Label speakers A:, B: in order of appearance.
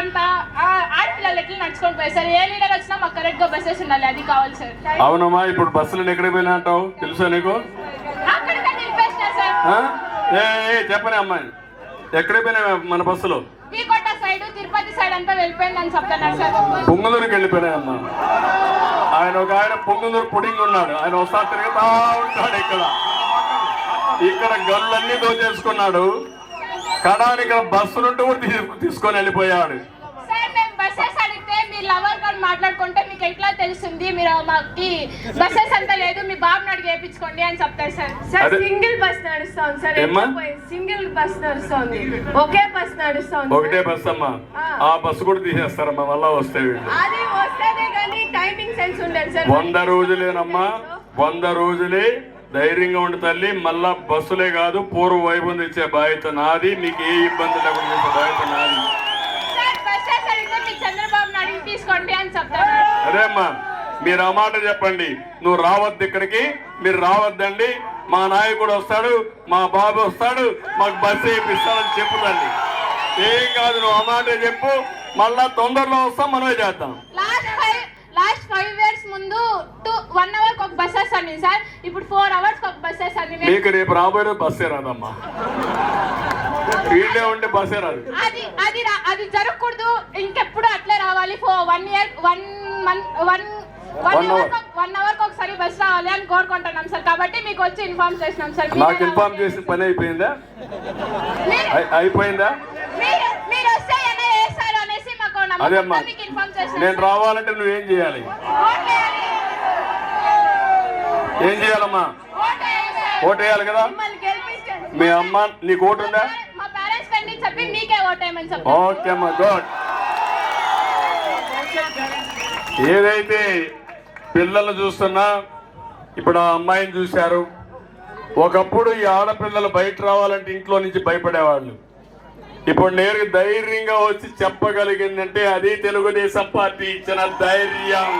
A: అంతా ఆ, ఆడపిల్లలు ఎట్లా నడుచుకొని పోయి సార్ ఏ లీడర్ వచ్చినా మాకు కరెక్ట్గా బస్సెస్ ఉండాలి. అది కావాలి సార్.
B: అవునమ్మా ఇప్పుడు బస్సులు ఎక్కడికి పోయినా అంటావు? తెలుసా నీకు? చెప్పనే అమ్మాయి ఎక్కడికి పోయినా మన బస్సులు
A: తిరుపతి సైడ్ అంతా వెళ్ళిపోయిందని చెప్తున్నారు సార్.
B: పొంగులూరుకి వెళ్ళిపోయినాయమ్మా ఆయన ఒక ఆయన పొంగులూరు పుడింగ్ ఉన్నాడు. ఆయన వస్తా తిరుగుతా ఉంటాడు ఇక్కడ. ఇక్కడ గల్లన్నీ దోచేసుకున్నాడు. కడానికి ఇక్కడ బస్సు నుండి కూడా తీసుకొని వెళ్ళిపోయాడు.
A: సార్ మేము బస్సెస్ అడిగితే మీ లవర్ గారు మాట్లాడుకుంటే మీకు ఎట్లా తెలుస్తుంది మీరు మాకు బస్సెస్ అంతా లేదు మీ బాబుని అడిగి వేయించుకోండి అని చెప్తారు సార్
C: సార్ సింగిల్ బస్ నడుస్తోంది సార్
B: ఏమ్మా?
C: సింగిల్ బస్ నడుస్తోంది. ఒకే బస్ నడుస్తోంది
B: ఒకటే బస్సు అమ్మా. ఆ. బస్సు కూడా తీసేస్తారమ్మా మళ్ళా వస్తే
C: అది వస్తేనే కానీ టైమింగ్ సెన్స్ సార్
B: వంద రోజులేనమ్మా వంద రోజులే ధైర్యంగా ఉండి తల్లి మళ్ళా బస్సులే కాదు పూర్వ వైభవం ఇచ్చే బాధ్యత నాది మీకు ఏ ఇబ్బంది లేకుండా చేసే బాధ్యత నాది. అదే అమ్మా మీరు ఆ మాట చెప్పండి నువ్వు రావద్దు ఇక్కడికి మీరు రావద్దండి మా నాయకుడు వస్తాడు మా బాబు వస్తాడు మాకు బస్సు వేయిస్తాడని చెప్పుదండి ఏం కాదు నువ్వు ఆ మాట చెప్పు మళ్ళా తొందరలో వస్తాం మనమే చేద్దాం
A: last five last five years ముందు టూ వన్ అవర్ ఒక బస్సెస్ అండి సార్ ఇప్పుడు ఫోర్ అవర్స్ ఒక బస్సెస్ అండి
B: మీకు రేపు రాబోయే బస్సే రాదమ్మా. వీళ్ళే ఉంటే బస్సే రాదు.
A: అది అది రా- అది జరగకూడదు. ఇంకెప్పుడు అట్లే రావాలి. Four one year one month one one
B: One
A: hour. One hour ఒకసారి బస్ రావాలి అని కోరుకుంటున్నాం సార్. కాబట్టి మీకు వచ్చి ఇన్ఫార్మ్ చేసినాం సార్. మీరే
B: నాకు ఇన్ఫార్మ్
A: రావాలి.
B: చేసిన పని అయిపోయిందా?
A: మీరు-
B: అయి- అయిపోయిందా?
A: మీరు మీరు వస్తే ఎలా చేస్తారు అనేసి మాకు
B: అదే అమ్మా
A: మీకు ఇన్ఫార్మ్ చేసినాం
B: నేను
A: సార్.
B: రావాలంటే నువ్వేం చేయాలి. ఏం చేయాలమ్మా?
A: ఓట్ వేయాలి సార్.
B: ఓటు వేయాలి కదా మీ అమ్మ నీకు ఓటు ఉందా? ఓకే అమ్మా గుడ్. ఏదైతే పిల్లలు చూస్తున్నా ఇప్పుడు ఆ అమ్మాయిని చూశారు. ఒకప్పుడు ఈ ఆడపిల్లలు బయట రావాలంటే ఇంట్లో నుంచి భయపడేవాళ్ళు. ఇప్పుడు నేరు ధైర్యంగా వచ్చి చెప్పగలిగిందంటే అది తెలుగుదేశం పార్టీ ఇచ్చిన ధైర్యం.